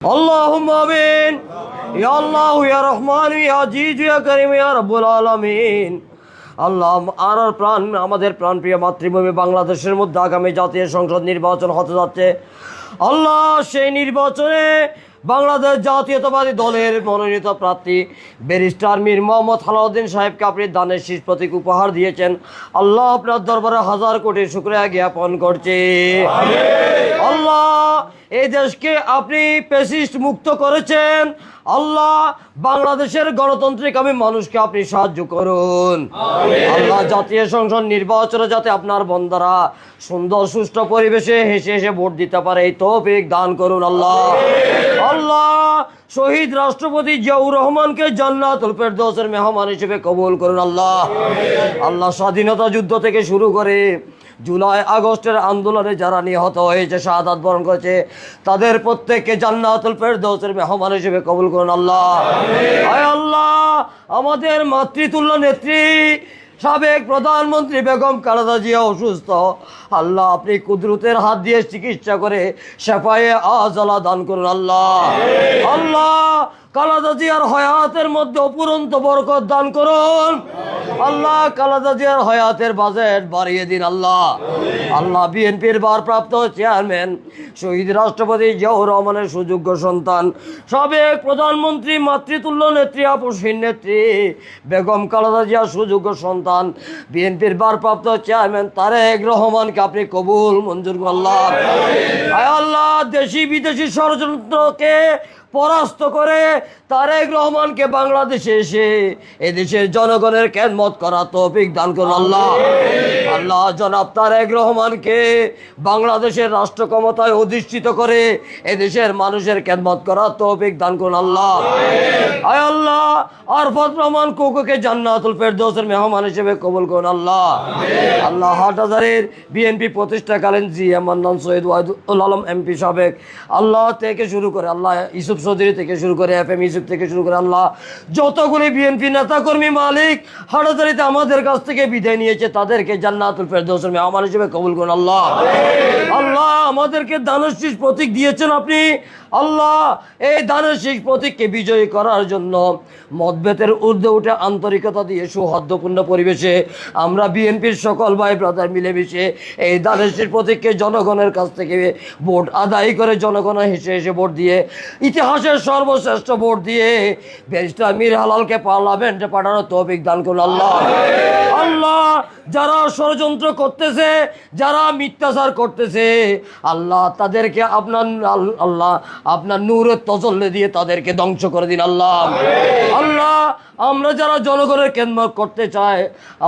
اللهم امين يا الله يا رحمن يا عزيز يا كريم يا رب العالمين আল্লাহ আর আর প্রাণ আমাদের প্রাণপ্রিয় মাতৃভূমি বাংলাদেশের মধ্যে আগামী জাতীয় সংসদ নির্বাচন হতে যাচ্ছে আল্লাহ সেই নির্বাচনে বাংলাদেশ জাতীয়তাবাদী দলের মনোনীত প্রার্থী ব্যারিস্টার মীর মোহাম্মদ হালাউদ্দিন সাহেবকে আপনি দানের শীষ প্রতীক উপহার দিয়েছেন আল্লাহ আপনার দরবারে হাজার কোটি শুক্রিয়া জ্ঞাপন করছে আল্লাহ এই দেশকে আপনি পেসিস্ট মুক্ত করেছেন। আল্লাহ বাংলাদেশের গণতান্ত্রিক আমি মানুষকে আপনি সাহায্য করুন। আল্লাহ জাতীয় সংসদ নির্বাচনে যাতে আপনার বন্দারা সুন্দর সুষ্ঠু পরিবেশে হেসে হেসে ভোট দিতে পারে এই তৌফিক দান করুন আল্লাহ। আল্লাহ শহীদ রাষ্ট্রপতি জিয়াউর রহমানকে জান্নাত জান্নাতুল ফেরদৌসের মেহমান হিসেবে কবুল করুন আল্লাহ। আল্লাহ স্বাধীনতা যুদ্ধ থেকে শুরু করে জুলাই আগস্টের আন্দোলনে যারা নিহত হয়েছে শাহাদাত বরণ করেছে তাদের প্রত্যেককে জান্নাতুল ফেরদৌসের মেহমান হিসেবে কবুল করুন আল্লাহ। আয় আল্লাহ আমাদের মাতৃতুল্য নেত্রী সাবেক প্রধানমন্ত্রী বেগম খালেদা জিয়া অসুস্থ আল্লাহ আপনি কুদরতের হাত দিয়ে চিকিৎসা করে শেফায়ে আজলা দান করুন আল্লাহ। আল্লাহ খালেদা জিয়ার হয়াতের মধ্যে অপুরন্ত বরকত দান করুন। আল্লাহ খালেদা জিয়ার হয়াতের বাজেট বাড়িয়ে দিন আল্লাহ। আল্লাহ বিএনপির ভারপ্রাপ্ত চেয়ারম্যান শহীদ রাষ্ট্রপতি জিয়াউর রহমানের সুযোগ্য সন্তান সাবেক প্রধানমন্ত্রী মাতৃতুল্য নেত্রী আপসীন নেত্রী বেগম খালেদা জিয়ার সুযোগ্য সন্তান বিএনপির ভারপ্রাপ্ত চেয়ারম্যান তারেক রহমানকে আপনি কবুল মঞ্জুর আয় আল্লাহ দেশি বিদেশি ষড়যন্ত্রকে পরাস্ত করে তারেক রহমানকে বাংলাদেশে এসে এদেশের জনগণের খেদমত করা তৌফিক দান করুন আল্লাহ। আল্লাহ জনাব তারেক রহমানকে বাংলাদেশের রাষ্ট্র ক্ষমতায় অধিষ্ঠিত করে এদেশের মানুষের খেদমত করা তৌফিক দান করুন আল্লাহ। আয় আল্লাহ আরফত রহমান কোকোকে জান্নাতুল ফেরদৌসের মেহমান হিসেবে কবুল করুন আল্লাহ। আল্লাহ হাটহাজারের BNP প্রতিষ্ঠাকালীন G M Mannan Syed Wahidul Alam MP সাবেক। আল্লাহ থেকে শুরু করে আল্লাহ ইউসুফ চৌধুরী থেকে শুরু করে এফ এম ইউসুফ থেকে শুরু করে আল্লাহ যতগুলি বিএনপি নেতাকর্মী মালিক হাটহাজারিতে আমাদের কাছ থেকে বিদায় নিয়েছে তাদেরকে জান্নাতুল ফেরদৌসের আমার হিসেবে কবুল করুন আল্লাহ। আল্লাহ আমাদেরকে দানশীষ প্রতীক দিয়েছেন আপনি। আল্লাহ, এই দানের শীষ প্রতীককে বিজয়ী করার জন্য মতভেদের ঊর্ধ্বে উঠে আন্তরিকতা দিয়ে সৌহার্দ্যপূর্ণ পরিবেশে আমরা বিএনপির সকল ভাই ব্রাদার মিলেমিশে এই দানের শীষ প্রতীককে জনগণের কাছ থেকে ভোট আদায় করে জনগণের হেসে হেসে ভোট দিয়ে, ইতিহাসের সর্বশ্রেষ্ঠ ভোট দিয়ে ব্যারিস্টার মীর হালালকে পার্লামেন্টে পাঠানোর তৌফিক দান করুন আল্লাহ। আল্লাহ, যারা ষড়যন্ত্র করতেছে, যারা মিথ্যাচার করতেছে, আল্লাহ তাদেরকে আপনার আল্লাহ আপনার নূরের তজল্লে দিয়ে তাদেরকে ধ্বংস করে দিন আল্লাহ। আল্লাহ। আমরা যারা জনগণের কেন্দ্র করতে চাই,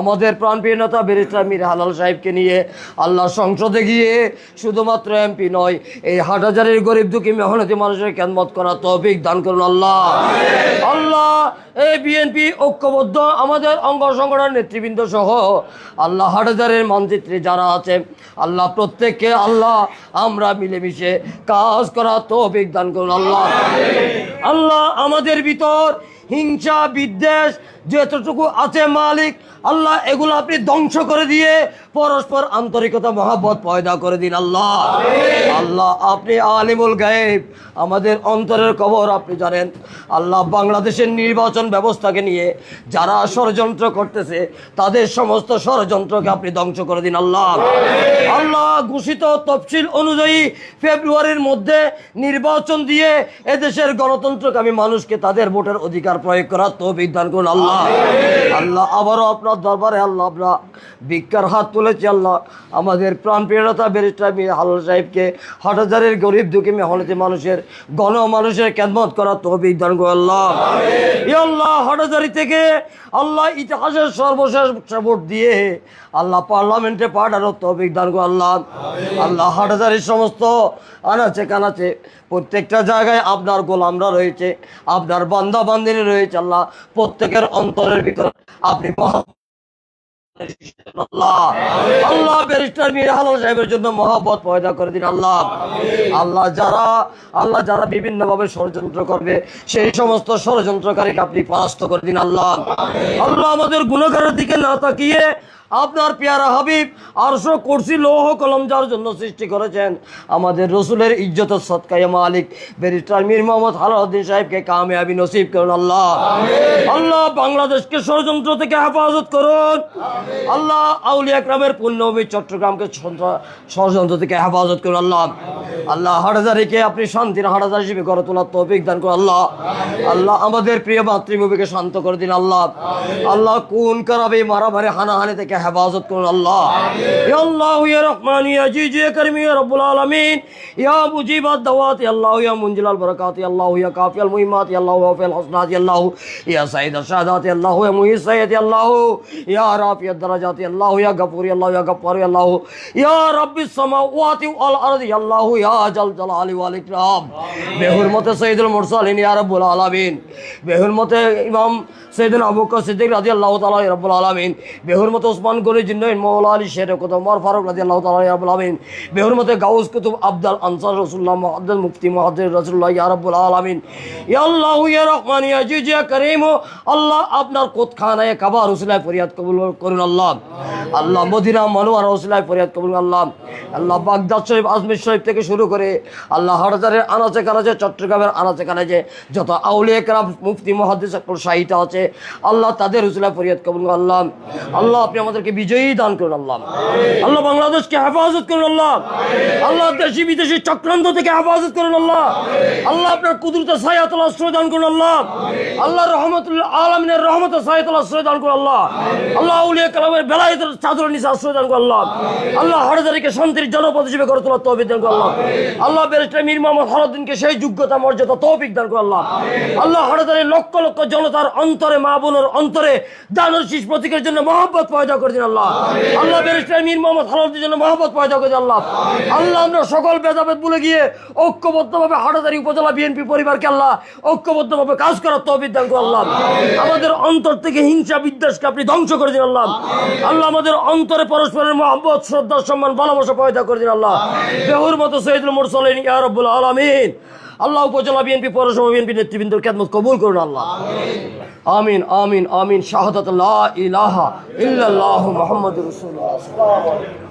আমাদের প্রাণপ্রিয় নেতা ব্যারিস্টার মীর হালাল সাহেবকে নিয়ে আল্লাহ সংসদে গিয়ে শুধুমাত্র এমপি নয়, এই হাটহাজারের গরিব দুঃখী মেহনতি মানুষের কেন্দ্র করা তৌফিক দান করুন আল্লাহ। আল্লাহ, এই বিএনপি ঐক্যবদ্ধ আমাদের অঙ্গ সংগঠনের নেতৃবৃন্দ সহ আল্লাহ হাটহাজারের মানচিত্রে যারা আছে, আল্লাহ প্রত্যেককে, আল্লাহ আমরা মিলেমিশে কাজ করা তৌফিক দান করুন আল্লাহ। আল্লাহ আমাদের ভিতর হিংসা, বিদ্বেষ যতটুকু আছে মালিক, আল্লাহ এগুলো আপনি ধ্বংস করে দিয়ে পরস্পর আন্তরিকতা, মহাব্বত পয়দা করে দিন আল্লাহ। আল্লাহ, আপনি আলিমুল গায়েব। আমাদের অন্তরের খবর আপনি জানেন, আল্লাহ বাংলাদেশের নির্বাচন ব্যবস্থাকে নিয়ে যারা ষড়যন্ত্র করতেছে, তাদের সমস্ত ষড়যন্ত্রকে আপনি ধ্বংস করে দিন, আল্লাহ। আল্লাহ ঘোষিত তফসিল অনুযায়ী ফেব্রুয়ারির মধ্যে নির্বাচন দিয়ে এদেশের গণতন্ত্রকামী মানুষকে তাদের ভোটের অধিকার প্রয়োগ করার তো বিধান করুন, আল্লাহ। আল্লাহ, আবারও আপনার দরবারে, আল্লাহ আমরা ভিক্ষার হাত তুলেছি, আল্লাহ। আমাদের প্রাণপ্রিয়তা ব্যারিস্টার মীর হালাল সাহেবকে হাটহাজারের গরিব দুঃখী মেহনতি মানুষের গণ মানুষের খেদমত করা তৌফিক দান করুন আল্লাহ। আল্লাহ হাটহাজারি থেকে আল্লাহ ইতিহাসের সর্বশেষ ভোট দিয়ে আল্লাহ পার্লামেন্টে পাঠানোর তৌফিক দান করুন আল্লাহ। আল্লাহ হাটহাজারির সমস্ত আনাচে কানাচে প্রত্যেকটা জায়গায় আপনার গোলামরা রয়েছে আপনার বান্দা বান্দিনী রয়েছে আল্লাহ। প্রত্যেকের অন্তরের ভিতর আপনি আল্লাহ। ব্যারিস্টার মীর হালাল সাহেবের জন্য মহাব্বত পয়দা করে দিন, আল্লাহ। আল্লাহ যারা আল্লাহ যারা বিভিন্ন ভাবে ষড়যন্ত্র করবে, সেই সমস্ত ষড়যন্ত্রকারীকে আপনি পরাস্ত করে দিন, আল্লাহ। আল্লাহ আমাদের গুণাগারের দিকে না তাকিয়ে আপনার পেয়ারা হাবিব আরশো কুরসি লৌহ কলম যার জন্য সৃষ্টি করেছেন। আমাদের রসুলের ইজ্জত সৎকায় মালিক ব্যারিস্টার মীর মোহাম্মদ হালাউদ্দিন সাহেবকে কামিয়াবি নসিব করুন আল্লাহ। আল্লাহ বাংলাদেশকে ষড়যন্ত্র থেকে হেফাজত করুন। আল্লাহ আউলিয়া গ্রামের পুণ্যভূমি চট্টগ্রামকে ষড়যন্ত্র থেকে হেফাজত করুন আল্লাহ। আল্লাহ হাটাজারিকে আপনি শান্তির হাটাজার হিসেবে গড়ে তোলার তৌফিক দান করুন আল্লাহ। আল্লাহ আমাদের প্রিয় মাতৃভূমিকে শান্ত করে দিন আল্লাহ। আল্লাহ কোন কারাবে মারামারি হানাহানি থেকে হেফাজত করুন আল্লাহ ইয়া আল্লাহ ইয়া রহমান ইয়া জিজু ইয়া করিম ইয়া রব্বুল আলামিন ইয়া মুজিবাত দাওয়াত ইয়া আল্লাহ ইয়া মুনজিলাল বারাকাত ইয়া আল্লাহ ইয়া কাফিয়াল মুহিমাত ইয়া আল্লাহ ওয়াফিল হাসনাত ইয়া আল্লাহ ইয়া সাইদ আশহাদাত ইয়া আল্লাহ ইয়া মুহিস সাইয়্যিদ ইয়া আল্লাহ ইয়া রাফিয়াত দারাজাত ইয়া আল্লাহ ইয়া গফুর ইয়া আল্লাহ ইয়া গফফার ইয়া আল্লাহ ইয়া রাব্বিস সামাওয়াতি ওয়াল আরদি ইয়া আল্লাহ ইয়া জাল জালালি ওয়াল ইকরাম বেহুরমতে সাইয়্যিদুল মুরসালিন ইয়া রাব্বুল আলামিন বেহুরমতে ইমাম সৈয়দিন আবু বকর সিদ্দিক রাদিয়াল্লাহু তাআলা রাব্বুল আলামিন বেহুরমতে ওসমান গনি জিন্নাইন মাওলা আলী শের কত ওমর ফারুক রাদিয়াল্লাহু তাআলা রাব্বুল আলামিন বেহুরমতে গাউস কুতুব আব্দুল আনসার রাসূলুল্লাহ মুহাদ্দিস মুফতি মুহাদ্দিস রাসূলুল্লাহ ইয়া রাব্বুল আলামিন। ইয়া আল্লাহ ইয়া রহমান, ইয়া জিজ ইয়া করিম, আল্লাহ আপনার ফরিয়াদ কবুল করুন আল্লাহ। আল্লাহ মদিনা মনোয়ার ফরিয়াদ কবুল আল্লাহ। আল্লাহ বাগদাদ শরীফ, আজমির শরীফ থেকে শুরু করে আল্লাহ আনাচে কানাচে, চট্টগ্রামের আনাচে কানাচে, যত কারাম, মুফতি মহাদিস সকল আছে, আল্লাহ তাদের ফরিয়াদ কবুল আল্লাহ। আল্লাহ আপনি আমাদেরকে বিজয়ী দান করুন আল্লাহ। আল্লাহ বাংলাদেশকে হেফাজত করুন আল্লাহ। আল্লাহ দেশি বিদেশি চক্রান্ত থেকে হেফাজত করুন আল্লাহ। আল্লাহ আপনার কুদরতে সায়াতুল আশ্রয় দান করুন আল্লাহ। আল্লাহ রহমতুল্লাহ আলমিনের রহমত সায়াতুল আশ্রয় দান করুন আল্লাহ। আল্লাহ উলিয়া কালামের বেলায়েতের চাদর নিচে আশ্রয় দান করুন আল্লাহ। আল্লাহ হরদারিকে শান্তির জনপদ হিসেবে গড়ে তোলার তৌফিক দান করুন আল্লাহ। আল্লাহ ব্যারিস্টার মীর মোহাম্মদ হরদ্দিনকে সেই যোগ্যতা, মর্যাদা, তৌফিক দান করুন আল্লাহ। আল্লাহ হরদারির লক্ষ লক্ষ জনতার অন্তরে, মা বোনের অন্তরে দানের শীষ প্রতীকের জন্য মহব্বত পয়দা করে দিন আল্লাহ। আল্লাহ ব্যারিস্টার মীর মোহাম্মদ হরদ্দিনের জন্য মহব্বত পয়দা করে আল্লাহ। আল্লাহ আমরা সকল ভেদাভেদ ভুলে গিয়ে ঐক্যবদ্ধভাবে হাটাদারি উপজেলা বিএনপি পরিবারকে আল্লাহ ঐক্যবদ্ধভাবে কাজ করার দান আল্লাহ। আমাদের অন্তর থেকে হিংসা বিদ্বেষকে আপনি ধ্বংস করে দিন আল্লাহ। আল্লাহ আমাদের অন্তরে পরস্পরের মহব্বত শ্রদ্ধা সম্মান ভালোবাসা পয়দা করে দিন আল্লাহ। বেহুর মতো সৈয়দুল মুরসালিন ইয়া রাব্বুল আলামিন। আল্লাহ উপজেলা বিএনপি, পৌরসভা বিএনপি নেতৃবৃন্দের খেদমত কবুল করুন আল্লাহ। আমিন আমিন আমিন, শাহাদাত ইলাহা ইল্লাল্লাহু মুহাম্মাদুর রাসূলুল্লাহ।